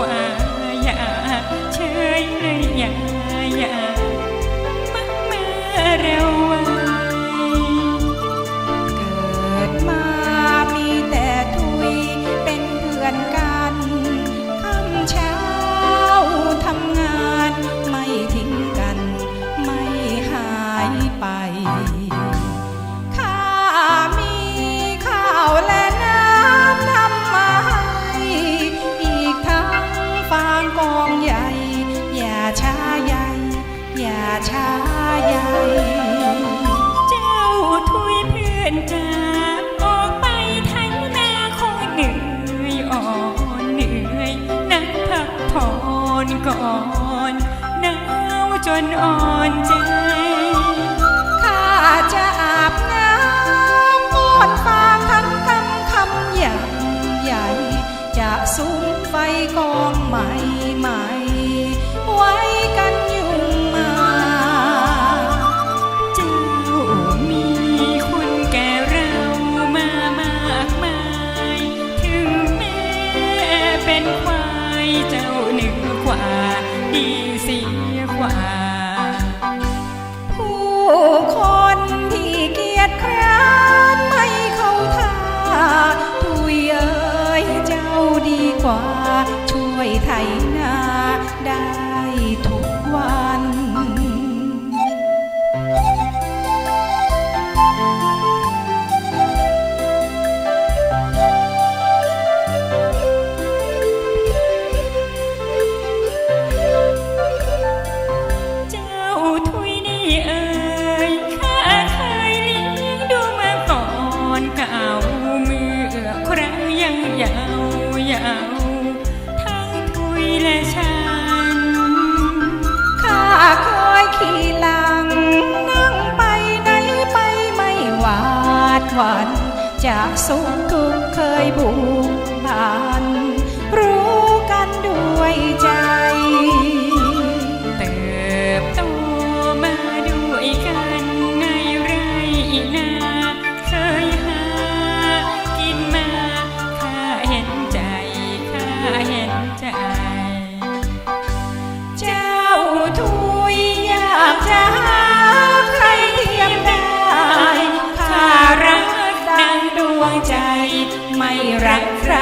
ว่าอย่าเชยอยาอย่า องใหญ่ อย่าช้าใหญ่ อย่าช้าใหญ่ เจ้าถุยเพื่อนจาออกไปท้ทยน้าคงเหนื่อยอ่อนเหนื่อย นั่งพักผ่อนก่อนหนาวจนอ่อนใจข้าจะอาบน้ำบอนฟางทั้งคำคำใหญ่ใหญ่ จะสุ้มไฟกองใหม่ i sair. วัน จากสุขทุกข์เคยบุกบาน รักใคร